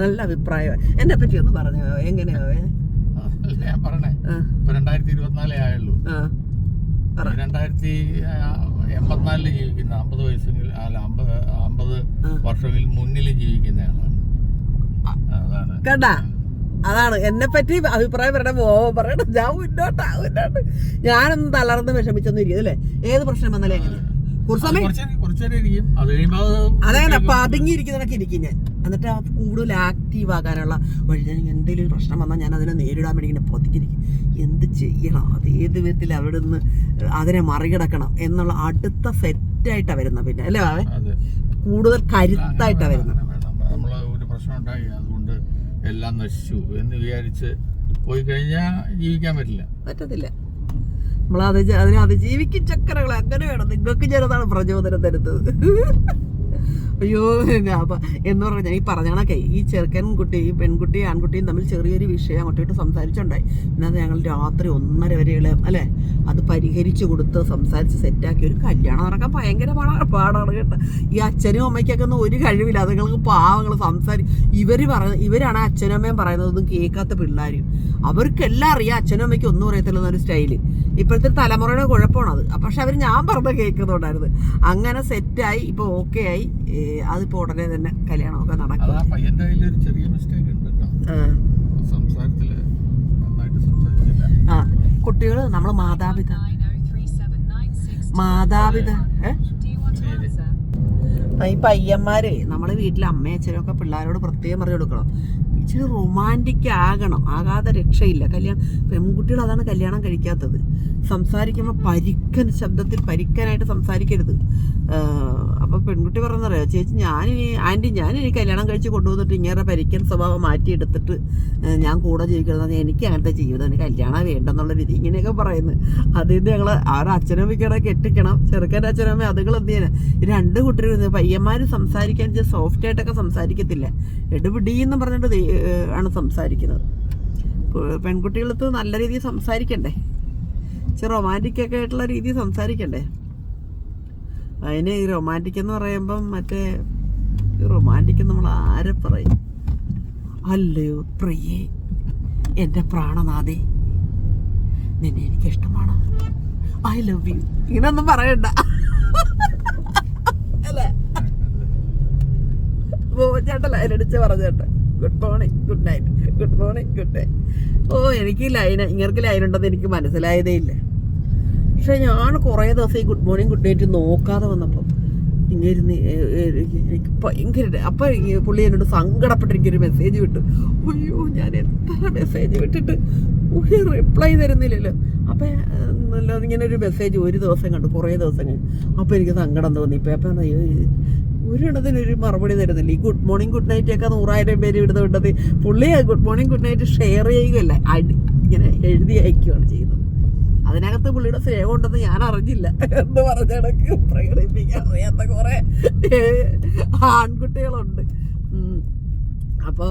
നല്ല അഭിപ്രായമാണ് എന്നെ പറ്റി ഒന്ന് പറഞ്ഞോ എങ്ങനെയാവേ? ഞാൻ പറഞ്ഞേ ഇപ്പൊ രണ്ടായിരത്തി ഇരുപത്തിനാലേ ആയുള്ളൂ രണ്ടായിരത്തി എൺപത്തിനാലിൽ ജീവിക്കുന്ന അമ്പത് വയസ്സിൽ അല്ല അമ്പത് അമ്പത് ആ. വർഷമെങ്കിൽ മുന്നിൽ ജീവിക്കുന്നയാളാണ് അതാണ്. കണ്ടാ അതാണ്. എന്നെ പറ്റി അഭിപ്രായം പറയണ. പോവാൻ പറയണം. ഞാൻ മുന്നോട്ടാ മുന്നോട്ട്. ഞാനൊന്നും തളർന്ന് വിഷമിച്ചൊന്നും ഇരിക്കും അല്ലേ? ഏത് പ്രശ്നം വന്നാലും എങ്ങനെ? അതാണ് അപ്പൊ കുറച്ച് കുറച്ചേരം ഇരിക്കും. അത് കഴിയുമ്പോൾ അത് പതുങ്ങിയിരിക്കുന്നതൊക്കെ ഇരിക്കും ഞാൻ. എന്നിട്ട് ആ കൂടുതൽ ആക്റ്റീവ് ആകാനുള്ള വഴി ഞാൻ എന്തെങ്കിലും ഒരു പ്രശ്നം വന്നാൽ ഞാൻ അതിനെ നേരിടാൻ വേണ്ടി ഇങ്ങനെ പൊതിക്കിരിക്കും എന്ത് ചെയ്യണം? അത് ഏത് വിധത്തിൽ അവിടെ നിന്ന് അതിനെ മറികടക്കണം എന്നുള്ള അടുത്ത സെറ്റായിട്ടാണ് വരുന്നത് പിന്നെ. അല്ലേ കൂടുതൽ കരുത്തായിട്ടാണ് വരുന്നത്. നമ്മൾ ഒരു പ്രശ്നം ഉണ്ടായി അതുകൊണ്ട് എല്ലാം നശിച്ചു എന്ന് വിചാരിച്ച് പോയി കഴിഞ്ഞാൽ ജീവിക്കാൻ പറ്റില്ല. പറ്റത്തില്ല. നമ്മൾ അത് അതിനെ അതിജീവിക്കും ചക്കരകൾ അങ്ങനെ വേണം. നിങ്ങൾക്ക് ഞാനതാണ് പ്രചോദനം തരുന്നത്. [LAUGHS] അയ്യോ അപ്പൊ എന്ന് പറഞ്ഞാൽ ഈ പറഞ്ഞ കണക്കെ ഈ ചെറുക്കൻ കുട്ടി ഈ പെൺകുട്ടിയും ആൺകുട്ടിയും തമ്മിൽ ചെറിയൊരു വിഷയം അങ്ങോട്ട് സംസാരിച്ചുണ്ടായി. എന്നാൽ ഞങ്ങൾ രാത്രി ഒന്നര വരെയുള്ള അല്ലേ? അത് പരിഹരിച്ചു കൊടുത്ത് സംസാരിച്ച് സെറ്റാക്കി. ഒരു കല്യാണം നടക്കാൻ ഭയങ്കര പാടാണ് പാടാണ് കേട്ടോ. ഈ അച്ഛനും അമ്മയ്ക്കൊക്കെ ഒന്നും ഒരു കഴിവില്ല. അതുങ്ങൾക്ക് പാവങ്ങൾ സംസാരി ഇവർ പറയുന്ന ഇവരാണ് അച്ഛനും അമ്മയും പറയുന്നതൊന്നും കേൾക്കാത്ത പിള്ളേരും. അവർക്കെല്ലാം അറിയാം അച്ഛനും അമ്മയ്ക്ക് ഒന്നും അറിയത്തില്ലെന്നൊരു സ്റ്റൈൽ. ഇപ്പോഴത്തെ തലമുറയുടെ കുഴപ്പമാണത് പക്ഷെ അവർ ഞാൻ പറഞ്ഞ കേൾക്കുന്നുണ്ടായിരുന്നു അങ്ങനെ സെറ്റായി ഇപ്പൊ ഓക്കെ ആയി. അതിപ്പോൾ ഉടനെ തന്നെ കല്യാണമൊക്കെ നടക്കും. ആ കുട്ടികൾ നമ്മൾ മാതാപിതാ. മാതാപിതാ. ഈ പയ്യന്മാരെ നമ്മൾ വീട്ടിലെ അമ്മയച്ഛനൊക്കെ പിള്ളേരോട് പ്രത്യേകം പറഞ്ഞു കൊടുക്കണം. ഇച്ചിരി റൊമാന്റിക് ആകണം. ആകാതെ രക്ഷയില്ല. കല്യാണം പെൺകുട്ടികൾ അതാണ് കല്യാണം കഴിക്കാത്തത്. സംസാരിക്കുമ്പോൾ പരിക്കൻ ശബ്ദത്തിൽ പരിക്കനായിട്ട് സംസാരിക്കരുത്. അപ്പോൾ പെൺകുട്ടി പറഞ്ഞറിയോ ചേച്ചി ഞാനിനി ആന്റി ഞാനിനി കല്യാണം കഴിച്ച് കൊണ്ടുവന്നിട്ട് ഇങ്ങനെ പരിക്കൻ സ്വഭാവം മാറ്റിയെടുത്തിട്ട് ഞാൻ കൂടെ ജീവിക്കുന്നത് എനിക്ക് അങ്ങനത്തെ ജീവിതം കല്യാണം വേണ്ടെന്നുള്ള രീതി ഇങ്ങനെയൊക്കെ പറയുന്നത് അതിന് ഞങ്ങൾ അവരുടെ അച്ഛനമ്മയ്ക്കടെ കെട്ടിക്കണം. ചെറുക്കന്റെ അച്ഛനമ്മ അതുങ്ങൾ എന്ത് ചെയ്യാൻ രണ്ട് കുട്ടികൾ പയ്യന്മാർ സംസാരിക്കാൻ സോഫ്റ്റ് ആയിട്ടൊക്കെ സംസാരിക്കത്തില്ല. എടുപിടി എന്ന് പറഞ്ഞിട്ട് ആണ് സംസാരിക്കുന്നത്. പെൺകുട്ടികളടുത്ത് നല്ല രീതിയിൽ സംസാരിക്കണ്ടേ? ഇച്ചിരി റൊമാന്റിക് ഒക്കെ ആയിട്ടുള്ള രീതിയിൽ സംസാരിക്കണ്ടേ? അതിന് ഈ റൊമാന്റിക് എന്ന് പറയുമ്പം മറ്റേ റൊമാന്റിക് നമ്മൾ ആരെ പറയും? അല്ലയോ പ്രിയേ എന്റെ പ്രാണനാഥേ നിന്നെ എനിക്ക് ഇഷ്ടമാണ്. ഐ ലവ് യു ഇങ്ങനൊന്നും പറയണ്ട. അല്ലേ? ചേട്ടല്ല അതിലടിച്ച് പറഞ്ഞേട്ടെ good morning good night good morning good night ഓ എനിക്ക് ലൈൻ ഇങ്ങനെ ലൈൻ ഉണ്ടെന്ന് എനിക്ക് മനസ്സിലായതേ ഇല്ല. പക്ഷെ ഞാൻ കുറേ ദിവസം ഈ ഗുഡ് മോർണിംഗ് ഗുഡ് നൈറ്റ് നോക്കാതെ വന്നപ്പം ഇങ്ങനെ എനിക്ക് ഭയങ്കര അപ്പം പുള്ളി എന്നോട് സങ്കടപ്പെട്ട് എനിക്കൊരു മെസ്സേജ് വിട്ടു. അയ്യോ ഞാൻ എത്ര മെസ്സേജ് വിട്ടിട്ട് ഒരു റിപ്ലൈ തരുന്നില്ലല്ലോ. അപ്പം ഇങ്ങനെ ഒരു മെസ്സേജ് ഒരു ദിവസം കണ്ടു കുറേ ദിവസം കഴിഞ്ഞു അപ്പോൾ എനിക്ക് സങ്കടം തോന്നി. ഇപ്പം അപ്പം അയ്യോ ഇത് ഒരു മറുപടി തരുന്നില്ല. ഈ ഗുഡ് മോർണിംഗ് ഗുഡ് നൈറ്റ് ഒക്കെ നൂറായിരം പേര് ഇവിടുന്ന് വിട്ടത് പുള്ളി good morning good night share ചെയ്യുകയല്ല. അടി ഇങ്ങനെ എഴുതി അയക്കുകയാണ് ചെയ്യുന്നത്. അതിനകത്ത് പുള്ളിയുടെ സ്നേഹം ഉണ്ടെന്ന് ഞാൻ അറിഞ്ഞില്ല എന്ന് പറഞ്ഞ കണക്ക് പ്രകടിപ്പിക്കാൻ അറിയാത്ത കുറെ ആൺകുട്ടികളുണ്ട്. അപ്പോൾ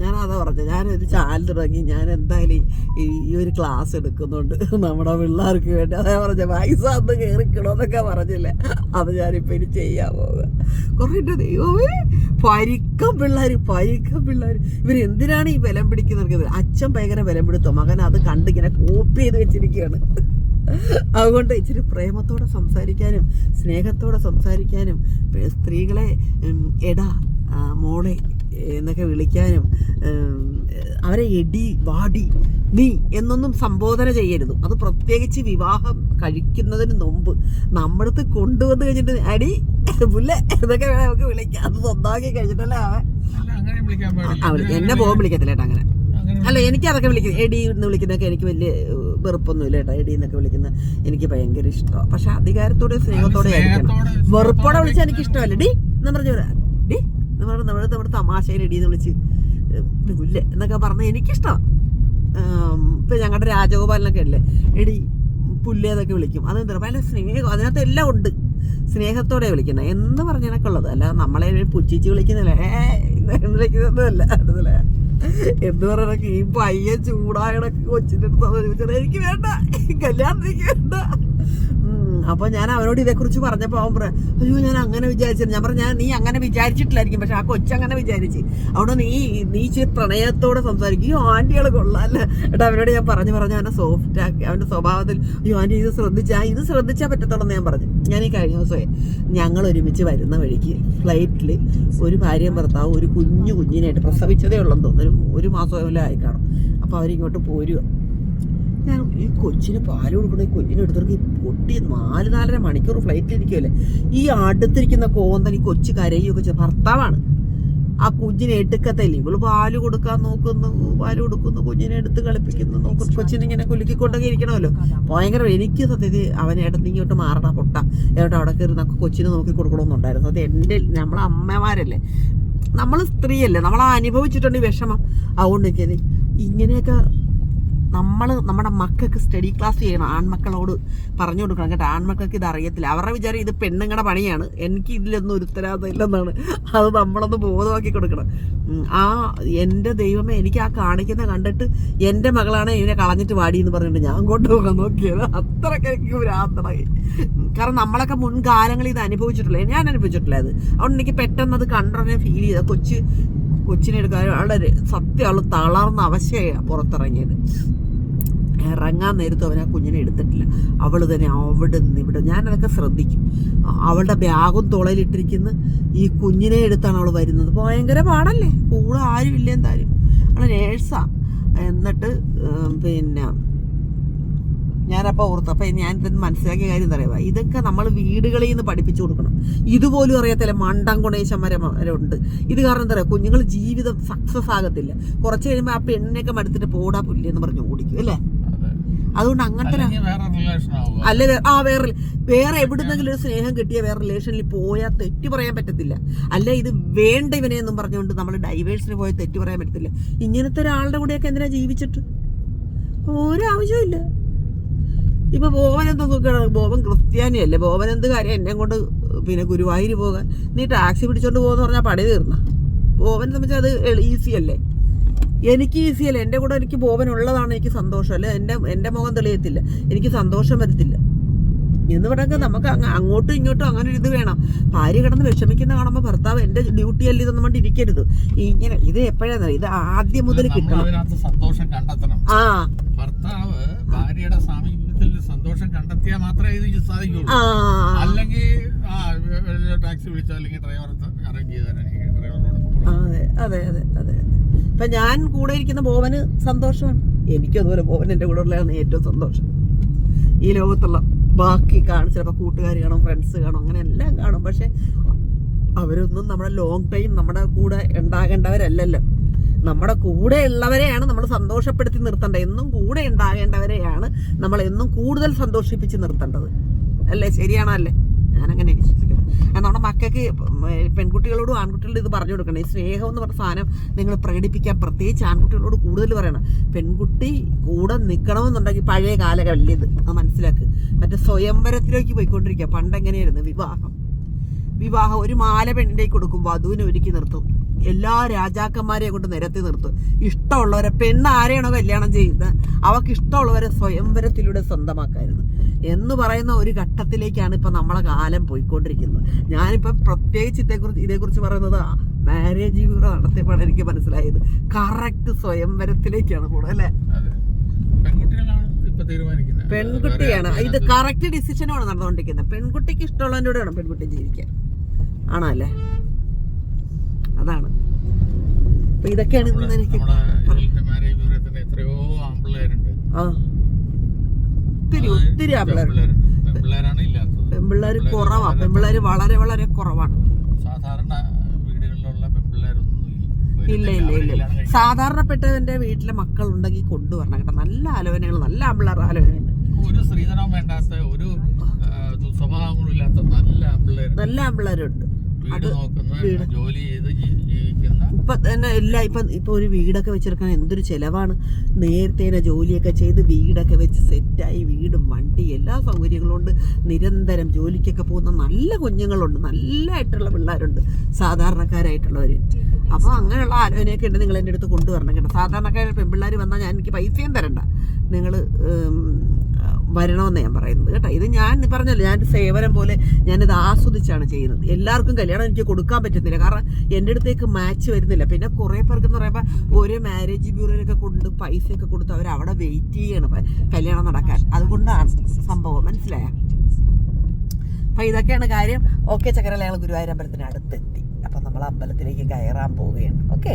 ഞാൻ അതാ പറഞ്ഞത് ഞാനൊരു ചാനൽ തുടങ്ങി ഞാൻ എന്തായാലും ഈ ഒരു ക്ലാസ് എടുക്കുന്നുണ്ട്. നമ്മുടെ പിള്ളേർക്ക് വേണ്ടി. അതേ പറഞ്ഞ പൈസ അന്ന് കയറിക്കണമെന്നൊക്കെ പറഞ്ഞില്ലേ? അത് ഞാനിപ്പോൾ ഇനി ചെയ്യാൻ പോവുക. കുറേ ദൈവമേ പരിക്കം പിള്ളേർ പരിക്കം പിള്ളേർ ഇവരെന്തിനാണ് ഈ ബലം പിടിക്കുന്നത് അച്ഛൻ ഭയങ്കര ബലം പിടുത്തോ മകൻ അത് കണ്ടിങ്ങനെ കോപ്പി ചെയ്ത് വെച്ചിരിക്കുകയാണ്. അതുകൊണ്ട് ഇച്ചിരി പ്രേമത്തോടെ സംസാരിക്കാനും സ്നേഹത്തോടെ സംസാരിക്കാനും സ്ത്രീകളെ എടാ മോളെ എന്നൊക്കെ വിളിക്കാനും അവരെ എടി വാടി നീ എന്നൊന്നും സംബോധന ചെയ്യരുത്. അത് പ്രത്യേകിച്ച് വിവാഹം കഴിക്കുന്നതിന് മുമ്പ് നമ്മളടുത്ത് കൊണ്ടുവന്ന് കഴിഞ്ഞിട്ട് അടി പുല്ല എന്നൊക്കെ വേണേ നമുക്ക് വിളിക്കാം. അത് സ്വന്തമാക്കി കഴിഞ്ഞിട്ടല്ലേ അവൻ എന്നെ പോകാൻ വിളിക്കത്തില്ല കേട്ടോ അങ്ങനെ. അല്ല എനിക്ക് അതൊക്കെ വിളിക്കുന്നത് എടി എന്ന് വിളിക്കുന്നതൊക്കെ എനിക്ക് വലിയ വെറുപ്പൊന്നുമില്ല കേട്ടോ. എടി എന്നൊക്കെ വിളിക്കുന്ന എനിക്ക് ഭയങ്കര ഇഷ്ടമാണ്. പക്ഷെ അധികാരത്തോടെ സ്നേഹത്തോടെ ആയിരിക്കണം. വെറുപ്പോടെ വിളിച്ചാൽ എനിക്ക് ഇഷ്ടമല്ല ഡി എന്ന് പറഞ്ഞു എന്ന് പറഞ്ഞാൽ നമ്മുടെ നമ്മുടെ എന്ന് വിളിച്ച് ഇല്ലേ എന്നൊക്കെ പറഞ്ഞാൽ എനിക്കിഷ്ടമാണ് ഇപ്പം ഞങ്ങളുടെ രാജഗോപാലനൊക്കെ അല്ലേ? എടി പുല്ലേതൊക്കെ വിളിക്കും. അതെന്താ ഭയങ്കര സ്നേഹം. അതിനകത്ത് എല്ലാം ഉണ്ട്. സ്നേഹത്തോടെ വിളിക്കുന്നത് എന്ന് പറഞ്ഞതിനൊക്കെ ഉള്ളത്. അല്ല നമ്മളെ പുച്ഛിച്ച് വിളിക്കുന്നില്ല ഏ വിളിക്കുന്നതൊന്നുമല്ല മനസ്സിലാ എന്ന് പറയണ ഈ പയ്യൻ ചൂടായണക്ക് കൊച്ചിന്റെ അടുത്ത് എനിക്ക് വേണ്ട. കല്യാണം എനിക്ക് വേണ്ട. ഉം, അപ്പൊ ഞാൻ അവനോട് ഇതേക്കുറിച്ച് പറഞ്ഞപ്പോൾ അവൻ പറയാം അയ്യോ ഞാൻ അങ്ങനെ വിചാരിച്ചിരുന്നു ഞാൻ പറഞ്ഞു ഞാൻ നീ അങ്ങനെ വിചാരിച്ചിട്ടില്ലായിരിക്കും പക്ഷെ ആ കൊച്ചങ്ങനെ വിചാരിച്ച്. അവിടെ നീ നീ ഇച്ചിരി പ്രണയത്തോടെ സംസാരിക്കും. ഈ ആന്റികൾ കൊള്ളാല്ലേ. എടാ അവനോട് ഞാൻ പറഞ്ഞു പറഞ്ഞു അവനെ സോഫ്റ്റ് ആക്കി അവന്റെ സ്വഭാവത്തിൽ അയ്യോ ആന്റി ഇത് ശ്രദ്ധിച്ചാ ഇത് ശ്രദ്ധിച്ചാൽ പറ്റത്തുള്ളൂ ഞാൻ പറഞ്ഞു. ഞാൻ ഈ കഴിഞ്ഞ ദിവസമേ ഞങ്ങൾ ഒരുമിച്ച് വരുന്ന വഴിക്ക് ഫ്ലൈറ്റിൽ ഒരു ഭാര്യയും ഭർത്താവും ഒരു കുഞ്ഞു കുഞ്ഞിനായിട്ട് പ്രസവിച്ചതേ ഉള്ളെന്ന് തോന്നുന്നു. ഒരു- മാസം ആയി കാണും അപ്പോൾ അവരിങ്ങോട്ട് പോരുക ഈ കൊച്ചിന് പാൽ കൊടുക്കണ ഈ കുഞ്ഞിനെ എടുത്തിട്ട് ഈ പൊട്ടി നാല് നാലര മണിക്കൂർ ഫ്ലൈറ്റിൽ ഇരിക്കുമല്ലേ ഈ അടുത്തിരിക്കുന്ന കോന്തൻ ഈ കൊച്ചു കരയുകയൊക്കെ ചെയ്ത ഭർത്താവാണ്. ആ കുഞ്ഞിനെ എടുക്കത്തില്ല? ഇവൾ പാൽ കൊടുക്കാൻ നോക്കുന്നു പാൽ കൊടുക്കുന്നു കുഞ്ഞിനെ എടുത്ത് കളിപ്പിക്കുന്നു നോക്കുന്നു. കൊച്ചിനെ ഇങ്ങനെ കുലുക്കിക്കൊണ്ടൊക്കെ ഇരിക്കണമല്ലോ. ഭയങ്കര എനിക്ക് സത്യത്തിൽ അവനെ ഇടത്ത് ഇങ്ങോട്ട് മാറണ പൊട്ട. ഏട്ടാ അവിടെ കയറി നമുക്ക് കൊച്ചിനെ നോക്കി കൊടുക്കണമെന്നുണ്ടായിരുന്നു. അത് എന്റെ നമ്മളെ അമ്മമാരല്ലേ? നമ്മൾ സ്ത്രീയല്ലേ? നമ്മൾ അനുഭവിച്ചിട്ടുണ്ട് ഈ വിഷമം. അതുകൊണ്ട് ഇങ്ങനെയൊക്കെ നമ്മൾ നമ്മുടെ മക്കൾക്ക് സ്റ്റഡി ക്ലാസ് ചെയ്യണം. ആൺമക്കളോട് പറഞ്ഞു കൊടുക്കണം കേട്ടോ. ആൺമക്കൾക്ക് ഇത് അറിയത്തില്ല. അവരുടെ വിചാരം ഇത് പെണ്ണുങ്ങളുടെ പണിയാണ്. എനിക്ക് ഇതിലൊന്നും ഒരു ഉത്തരവാദിത്തം ഇല്ലെന്നാണ് അത് നമ്മളൊന്ന് ബോധമാക്കി കൊടുക്കണം. ആ എന്റെ ദൈവമേ എനിക്ക് ആ കാണിക്കുന്ന കണ്ടിട്ട് എന്റെ മകളാണ് ഇതിനെ കളഞ്ഞിട്ട് വാടി എന്ന് പറഞ്ഞിട്ട് ഞാൻ കൊണ്ടുപോകാൻ നോക്കിയത്. അത്രയ്ക്ക് എനിക്ക് ഭ്രാന്തമായി കാരണം നമ്മളൊക്കെ മുൻകാലങ്ങളിൽ ഇത് അനുഭവിച്ചിട്ടില്ല. ഞാൻ അനുഭവിച്ചിട്ടില്ല അത് അതുകൊണ്ട് എനിക്ക് പെട്ടെന്ന് അത് കണ്ടുടനെ ഫീൽ ചെയ്ത. കൊച്ച് കൊച്ചിനെ എടുക്കാൻ സത്യം ആൾ തളർന്ന അവശയാണ് പുറത്തിറങ്ങിയത്. ഇറങ്ങാൻ നേരത്തും അവൻ ആ കുഞ്ഞിനെ എടുത്തിട്ടില്ല. അവൾ തന്നെ അവിടെ നിന്ന് ഇവിടെ ഞാനതൊക്കെ ശ്രദ്ധിക്കും. അവളുടെ ബാഗും തുളയിലിട്ടിരിക്കുന്ന. ഈ കുഞ്ഞിനെ എടുത്താണ് അവൾ വരുന്നത്. ഭയങ്കര പാടല്ലേ? കൂടെ ആരും ഇല്ല അവൾ നേഴ്സാണ് എന്നിട്ട് പിന്നെ ഞാനപ്പോൾ ഓർത്തു അപ്പോൾ ഞാൻ ഇത് മനസ്സിലാക്കിയ കാര്യം എന്താ പറയുക ഇതൊക്കെ നമ്മൾ വീടുകളിൽ നിന്ന് പഠിപ്പിച്ചു കൊടുക്കണം. ഇതുപോലും അറിയത്തില്ല മണ്ടം ഗുണേശന്മാരുണ്ട് ഇത് കാരണം എന്താ പറയുക കുഞ്ഞുങ്ങൾ ജീവിതം സക്സസ് ആകത്തില്ല. കുറച്ച് കഴിയുമ്പോൾ ആ പെണ്ണിനെയൊക്കെ മടുത്തിട്ട് പോടാ പുല്ലെന്ന് പറഞ്ഞ് ഓടിക്കും അല്ലേ? അതുകൊണ്ട് അങ്ങനത്തെ അല്ല ആ വേറെ വേറെ എവിടുന്നെങ്കിലും ഒരു സ്നേഹം കിട്ടിയ വേറെ റിലേഷനിൽ പോയാൽ തെറ്റ് പറയാൻ പറ്റത്തില്ല. അല്ല ഇത് വേണ്ട ഇവനെ എന്നും പറഞ്ഞുകൊണ്ട് നമ്മൾ ഡൈവേഴ്സിന് പോയാൽ തെറ്റ് പറയാൻ പറ്റത്തില്ല. ഇങ്ങനത്തെ ഒരാളുടെ കൂടെയൊക്കെ എന്തിനാ ജീവിച്ചിട്ട്? ഒരു ആവശ്യമില്ല ഇപ്പൊ ബോവൻ എന്താ നോക്കണം ബോവൻ ക്രിസ്ത്യാനിയല്ലേ? ബോവൻ എന്ത് കാര്യം എന്നെ കൊണ്ട് പിന്നെ ഗുരുവായൂർ പോകാൻ? നീ ടാക്സി പിടിച്ചോണ്ട് പോകുന്ന പറഞ്ഞാൽ പണി തീർന്ന. ബോബനെ സംബന്ധിച്ച് അത് ഈസി അല്ലേ? എനിക്ക് ഈസി അല്ലേ? എന്റെ കൂടെ എനിക്ക് ബോബൻ ഉള്ളതാണ് എനിക്ക് സന്തോഷം അല്ലെ? എന്റെ എന്റെ മുഖം തെളിയത്തില്ല. എനിക്ക് സന്തോഷം വരത്തില്ല. എന്ന് പറയുന്നത് നമുക്ക് അങ്ങ് അങ്ങോട്ടും ഇങ്ങോട്ടും അങ്ങനെ ഒരു ഇത് വേണം. ഭാര്യ കിടന്ന് വിഷമിക്കുന്ന കാണുമ്പോൾ ഭർത്താവ് എന്റെ ഡ്യൂട്ടി അല്ല ഇതൊന്നും കൊണ്ട് ഇരിക്കരുത്. ഇങ്ങനെ ഇത് എപ്പോഴാണെന്ന് ഇത് ആദ്യം മുതൽ കിട്ടണം. സന്തോഷം കണ്ടെത്തണം. ആ. ഭർത്താവ് ഭാര്യയുടെ സാമീപ്യത്തിൽ സന്തോഷം കണ്ടെത്തിയാൽ മാത്രമേ ഇത് സാധിക്കുള്ളൂ. അല്ലെങ്കിൽ ടാക്സി വിളിച്ചോ അല്ലെങ്കിൽ ഡ്രൈവർ അറേഞ്ച് ചെയ്ത് തരാൻ അതെ അതെ അതെ അതെ ഇപ്പൊ ഞാൻ കൂടെ ഇരിക്കുന്ന ബോവന് സന്തോഷമാണ്. എനിക്കും അതുപോലെ ബോവൻ എന്റെ കൂടെ ഉള്ളതാണ് ഏറ്റവും സന്തോഷം. ഈ ലോകത്തുള്ള ബാക്കി കാണും ചിലപ്പോൾ കൂട്ടുകാർ കാണും ഫ്രണ്ട്സ് കാണും അങ്ങനെ എല്ലാം കാണും. പക്ഷെ അവരൊന്നും നമ്മുടെ ലോങ് ടൈം നമ്മുടെ കൂടെ ഉണ്ടാകേണ്ടവരല്ലല്ലോ. നമ്മുടെ കൂടെ ഉള്ളവരെയാണ് നമ്മൾ സന്തോഷപ്പെടുത്തി നിർത്തേണ്ടത്. എന്നും കൂടെ ഉണ്ടാകേണ്ടവരെയാണ് നമ്മൾ എന്നും കൂടുതൽ സന്തോഷിപ്പിച്ച് നിർത്തേണ്ടത്. അല്ലേ? ശരിയാണോ അല്ലേ? ഞാനങ്ങനെ വിശ്വസിക്കുന്നു. നമ്മുടെ മക്കൾക്ക് പെൺകുട്ടികളോടും ആൺകുട്ടികളോടും ഇത് പറഞ്ഞു കൊടുക്കണം. ഈ സ്നേഹം എന്ന് പറഞ്ഞ സാധനം നിങ്ങൾ പ്രകടിപ്പിക്കാൻ പ്രത്യേകിച്ച് ആൺകുട്ടികളോട് കൂടുതൽ പറയണം. പെൺകുട്ടി കൂടെ നിൽക്കണമെന്നുണ്ടെങ്കിൽ പഴയ കാലങ്ങളിൽ ഇത്? മനസ്സിലാക്ക്. മറ്റേ സ്വയംവരത്തിലേക്ക് പോയിക്കൊണ്ടിരിക്കുക. പണ്ട് എങ്ങനെയായിരുന്നു വിവാഹം. വിവാഹം ഒരു മാല പെണ്ണിന്റെ കൊടുക്കുമ്പോൾ അതുവിനെ ഒരുക്കി നിർത്തും. എല്ലാ രാജാക്കന്മാരെയും കൊണ്ട് നിരത്തി നിർത്തും. ഇഷ്ടമുള്ളവരെ പെണ്ണ് ആരെയാണോ കല്യാണം ചെയ്യുന്നത്? അവർക്ക് ഇഷ്ടമുള്ളവരെ സ്വയംവരത്തിലൂടെ സ്വന്തമാക്കായിരുന്നു. എന്ന് പറയുന്ന ഒരു ഘട്ടത്തിലേക്കാണ് ഇപ്പം നമ്മളെ കാലം പോയിക്കൊണ്ടിരിക്കുന്നത്. ഞാനിപ്പം പ്രത്യേകിച്ച് ഇതേക്കുറിച്ച് ഇതേക്കുറിച്ച് പറയുന്നത് മാരേജ് കൂടെ നടത്തിയപ്പോഴാണ് എനിക്ക് മനസ്സിലായത്. കറക്റ്റ് സ്വയംവരത്തിലേക്കാണ് കൂടുതൽ അല്ലേ? പെൺകുട്ടിയാണ്. ഇത് കറക്റ്റ് ഡിസിഷനാണ് നടന്നുകൊണ്ടിരിക്കുന്നത്. പെൺകുട്ടിക്ക് ഇഷ്ടമുള്ളതിന്റെ കൂടെയാണ് പെൺകുട്ടി ജീവിക്കാൻ ആണല്ലേ അല്ലേ? അതാണ്. അപ്പൊ ഇതൊക്കെയാണ് ഇന്ന് എനിക്ക് എത്രയോ ആമ്പിള്ളേരുണ്ട് ആ. ഒത്തിരി ഒത്തിരി പെൺപിള്ളേർ കുറവാ. പെൺപിള്ളേർ വളരെ വളരെ കുറവാണ്. സാധാരണ വീടുകളിലുള്ള ഇല്ല. ഇല്ല ഇല്ല സാധാരണപ്പെട്ടവന്റെ വീട്ടിലെ മക്കൾ ഉണ്ടെങ്കിൽ കൊണ്ടുവരണം കേട്ടോ. നല്ല ആലോചനകൾ നല്ല ആമ്പിള്ളേർ ആലോചനയുണ്ട് ഒരു സ്ത്രീധനം വേണ്ടാത്ത ഒരു ഇല്ലാത്ത നല്ല ആമ്പിളരുണ്ട് നല്ല ആമ്പിള്ളേരുണ്ട് വീട് നോക്കുന്ന ജോലി ചെയ്ത് ജീവിക്കുന്ന ഇപ്പൊ തന്നെ എല്ലാ ഇപ്പൊ ഇപ്പൊ ഒരു വീടൊക്കെ വെച്ചെടുക്കാൻ എന്തൊരു ചെലവാണ്? നേരത്തെ ജോലിയൊക്കെ ചെയ്ത് വീടൊക്കെ വെച്ച് സെറ്റായി വീടും വണ്ടി എല്ലാ സൗകര്യങ്ങളും ഉണ്ട്. നിരന്തരം ജോലിക്കൊക്കെ പോകുന്ന നല്ല കുഞ്ഞുങ്ങളുണ്ട്. നല്ലതായിട്ടുള്ള പിള്ളേരുണ്ട്. സാധാരണക്കാരായിട്ടുള്ളവർ അപ്പോൾ അങ്ങനെയുള്ള ആലോചനയൊക്കെ ഉണ്ട് നിങ്ങൾ എന്റെ അടുത്ത് കൊണ്ടുവരണം കേട്ടോ. സാധാരണക്കാരെ പെൺപിള്ളേർ വന്നാൽ ഞാൻ എനിക്ക് പൈസയും തരണ്ട. നിങ്ങൾ വരണമെന്ന് ഞാൻ പറയുന്നത് കേട്ടോ. ഇത് ഞാൻ പറഞ്ഞല്ലോ ഞാൻ സേവനം പോലെ ഞാനിത് ആസ്വദിച്ചാണ് ചെയ്യുന്നത്. എല്ലാവർക്കും കല്യാണം എനിക്ക് കൊടുക്കാൻ പറ്റുന്നില്ല. കാരണം എന്റെ അടുത്തേക്ക് മാച്ച് വരുന്നില്ല. പിന്നെ കുറേ പേർക്ക് എന്ന് പറയുമ്പോൾ ഓരോ മാരേജ് ബ്യൂറോയിലൊക്കെ കൊണ്ട് പൈസയൊക്കെ കൊടുത്ത് അവർ അവിടെ വെയിറ്റ് ചെയ്യണം കല്യാണം നടക്കാൻ. അതുകൊണ്ടാണ് സംഭവം. മനസ്സിലായ? അപ്പം ഇതൊക്കെയാണ് കാര്യം. ഓക്കെ ചക്കരല ഞങ്ങൾ ഗുരുവായൂരമ്പലത്തിന് അടുത്തെത്തി. അപ്പം നമ്മൾ അമ്പലത്തിലേക്ക് കയറാൻ പോവുകയാണ്. ഓക്കെ